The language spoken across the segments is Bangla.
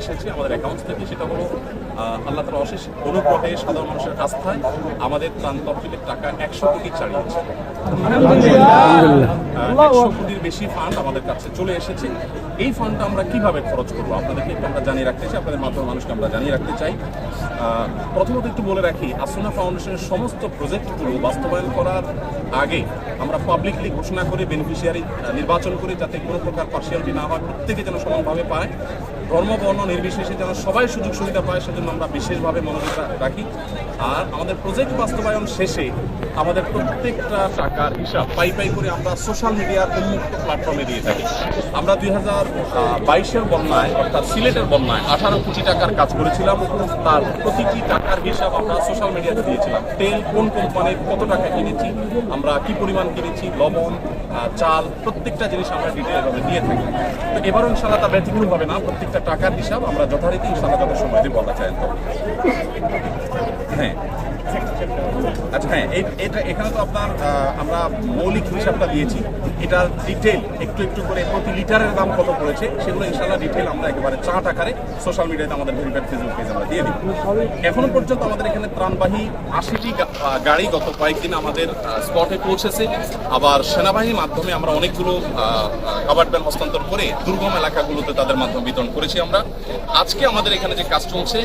এসেছে আমাদের অ্যাকাউন্টস থেকে সেটা হলো আল্লাহ তালা অশেষ অনুগ্রহে সাধারণ মানুষের আস্থায় আমাদের ত্রাণ তহবিলের টাকা একশো কোটি ছাড়িয়েছে একশো কোটির বেশি ফান্ড আমাদের কাছে চলে এসেছে। এই ফান্ডটা আমরা কীভাবে খরচ করব আপনাদেরকে একটু আমরা জানিয়ে রাখতে চাই আপনাদের মাধ্যমে মানুষকে আমরা জানিয়ে রাখতে চাই। প্রথমত একটু বলে রাখি আসুনা ফাউন্ডেশনের সমস্ত প্রজেক্টগুলো বাস্তবায়ন করার আগে আমরা পাবলিকলি ঘোষণা করে বেনিফিশিয়ারি নির্বাচন করি যাতে কোনো প্রকার পার্সিয়ালিটি না হয় প্রত্যেকে যেন সমানভাবে পায় ধর্ম, বর্ণ নির্বিশেষে যেন সবাই সুযোগ সুবিধা পায়, সেজন্য আমরা বিশেষভাবে মনোযোগ রাখি। আর আমাদের প্রজেক্ট বাস্তবায়ন শেষে আমাদের প্রত্যেকটা টাকার হিসাব পাই পাই করে আমরা সোশ্যাল মিডিয়ার উন্মুক্ত প্ল্যাটফর্মে দিয়ে থাকি। আমরা দুই হাজার বাইশের বন্যায়, অর্থাৎ সিলেটের বন্যায় আঠারো কোটি টাকার কাজ করেছিলাম। তার প্রতিটি টাকার হিসাব আমরা সোশ্যাল মিডিয়াতে দিয়েছিলাম। তেল, কোন কোম্পানির, কত টাকা কিনেছি, আমরা কি পরিমাণ কিনেছি, লবণ চাল, প্রত্যেকটা জিনিস আমরা ডিটেলভাবে দিয়ে থাকি। তো এবারও ইনশাল্লাহ তা ব্যতিক্রম হবে না। প্রত্যেকটা টাকার হিসাব আমরা যথারীতি ইনশাল্লাহ যত সময় দিব আল্লাহ চাই। হ্যাঁ। আচ্ছা হ্যাঁ এটা এখানে তো আপনার আমরা মৌলিক হিসাবটা দিয়েছি। এটার ডিটেল একটু একটু করে প্রতি লিটারের দাম কত পড়েছে, সেগুলো ইনশাল্লাহ ডিটেল আমরা একেবারে চার্ট আকারে সোশ্যাল মিডিয়াতে আমাদের ভেরিফাইড ফেসবুক পেজ আমরা দিয়ে দিই। এখনও পর্যন্ত আমাদের এখানে ত্রাণবাহী আশিটি গাড়ি গত কয়েকদিন আমাদের স্পটে পৌঁছেছে। আবার সেনাবাহিনীর মাধ্যমে আমরা অনেকগুলো কাভার্ড ব্যান হস্তান্তর করে দুর্গম এলাকাগুলোতে তাদের মাধ্যমে বিতরণ করেছি আমরা। আজকে আমাদের এখানে যে কাজ চলছে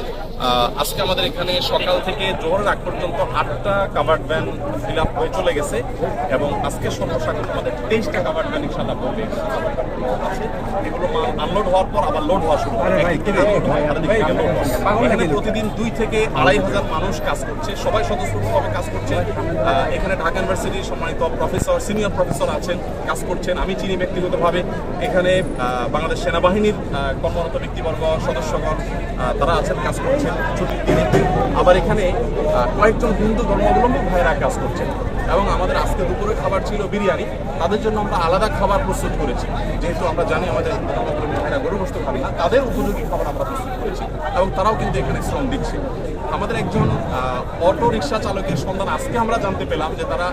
আজকে আমাদের এখানে সকাল থেকে জোহরের আগ পর্যন্ত আটটা কাভার্ড ভ্যান ফিল আপ হয়ে চলে গেছে এবং আজকে সর্বসাকুল আমাদের তেইশটা কাভার্ড ভ্যান ইনশাল্লাহ আছে। এগুলো মাল আনলোড হওয়ার পর আবার লোড হওয়া শুরু। এখানে প্রতিদিন দুই থেকে আড়াই হাজার মানুষ কাজ করছে। সবাই স্বতঃস্ফূর্তভাবে কাজ করছে। এখানে ঢাকা ইউনিভার্সিটির সম্মানিত প্রফেসর সিনিয়র প্রফেসর আছেন কাজ করছেন। আমি চিনি ব্যক্তিগতভাবে। এখানে বাংলাদেশ সেনাবাহিনীর কর্মরত ব্যক্তিবর্গ সদস্যগণ তারা আছেন কাজ করছেন ছুটির দিনে। আবার এখানে কয়েকজন হিন্দু ধর্মাবলম্বী ভাইরা কাজ করছেন। এবং আমাদের আজকে দুপুরে খাবার ছিল বিরিয়ানি। তাদের জন্য আমরা আলাদা খাবার প্রস্তুত করেছি। যেহেতু আমরা জানি আমাদের ভাইরা গরু বস্তু খাবে না, তাদের উপযোগী খাবার আমরা প্রস্তুত করেছি। এবং তারাও কিন্তু এখানে শ্রম দিচ্ছে। আমাদের একজন অটো রিক্সা চালকের সন্ধান আজকে আমরা জানতে পেলাম যে তারা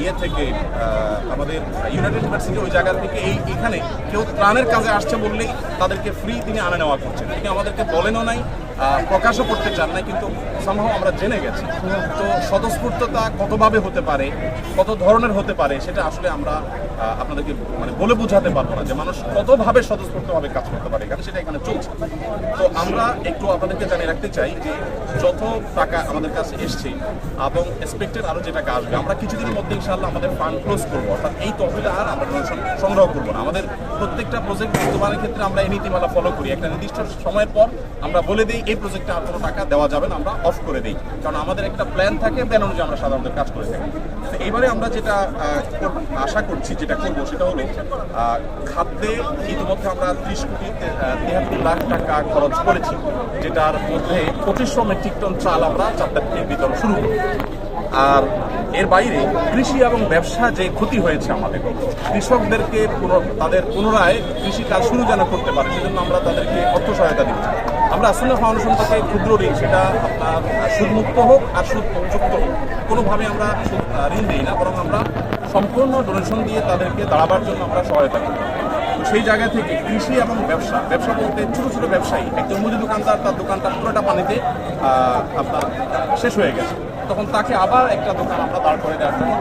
ইয়ে থেকে আমাদের ইউনাইটেড ইউনিভার্সিটি ওই জায়গা থেকে এই, এখানে কেউ ত্রাণের কাজে আসছে বললেই তাদেরকে ফ্রি তিনি আনা নেওয়া করছেন। তিনি আমাদেরকে বলেনও নাই প্রকাশও করতে চান না কিন্তু সম্ভব আমরা জেনে গেছি। তো স্বতঃস্ফূর্ততা কতভাবে হতে পারে, কত ধরনের হতে পারে, সেটা আসলে আমরা আপনাদেরকে মানে বলে বোঝাতে পারব না যে মানুষ কতভাবে স্বতঃস্ফূর্তভাবে কাজ করতে পারে কারণ সেটা এখানে চলছে। তো আমরা একটু আপনাদেরকে জানিয়ে রাখতে চাই যে যত টাকা আমাদের কাছে এসছে এবং এক্সপেক্টেড আরও যে টাকা আসবে আমরা কিছুদিনের মধ্যে ইনশাআল্লাহ আমাদের ফান্ড ক্লোজ করব। অর্থাৎ এই তহবিলে আর আমরা সংগ্রহ করব না। আমাদের প্রত্যেকটা প্রজেক্ট বাস্তবায়নের ক্ষেত্রে আমরা এই নীতিমালা ফলো করি। একটা নির্দিষ্ট সময়ের পর আমরা বলে দিই, এই প্রজেক্টে আর কোনো টাকা দেওয়া যাবে না, আমরা অফ করে দিই। কারণ আমাদের একটা প্ল্যান থাকে প্ল্যান অনুযায়ী আমরা সাধারণত কাজ করে থাকি। তো এইবারে আমরা যেটা আশা করছি, যেটা করব সেটা হলো খাদ্যে ইতিমধ্যে আমরা ত্রিশ কোটি তিয়াত্তর লাখ টাকা খরচ করেছি, যেটার মধ্যে পঁচিশশো মেট্রিক টন চাল আমরা চার তারিখে বিতরণ শুরু করব আর এর বাইরে কৃষি এবং ব্যবসা যে ক্ষতি হয়েছে আমাদের, কৃষকদেরকে তাদের পুনরায় কৃষি কাজ শুরু যেন করতে পারে, সেজন্য আমরা তাদেরকে অর্থ সহায়তা দিচ্ছি আমরা আসলে ফাউন্ডেশন থেকে ক্ষুদ্র ঋণ, সেটা আপনার সুদমুক্ত হোক আর সুদযুক্ত হোক। কোনোভাবে আমরা ঋণ দিই না, বরং আমরা সম্পূর্ণ ডোনেশন দিয়ে তাদেরকে দাঁড়াবার জন্য আমরা সহায়তা করি। সেই জায়গা থেকে কৃষি এবং ব্যবসা ব্যবসা বলতে ছোটো ছোটো ব্যবসায়ী, একজন মুদি দোকানদার, তার দোকানটা পুরোটা পানিতে আপনার শেষ হয়ে গেছে। তখন তাকে আবার একটা দোকান আমরা দাঁড় করে দেওয়ার জন্য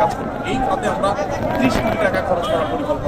কাজ করি এই খাতে আমরা ত্রিশ কোটি টাকা খরচ করার পরিকল্পনা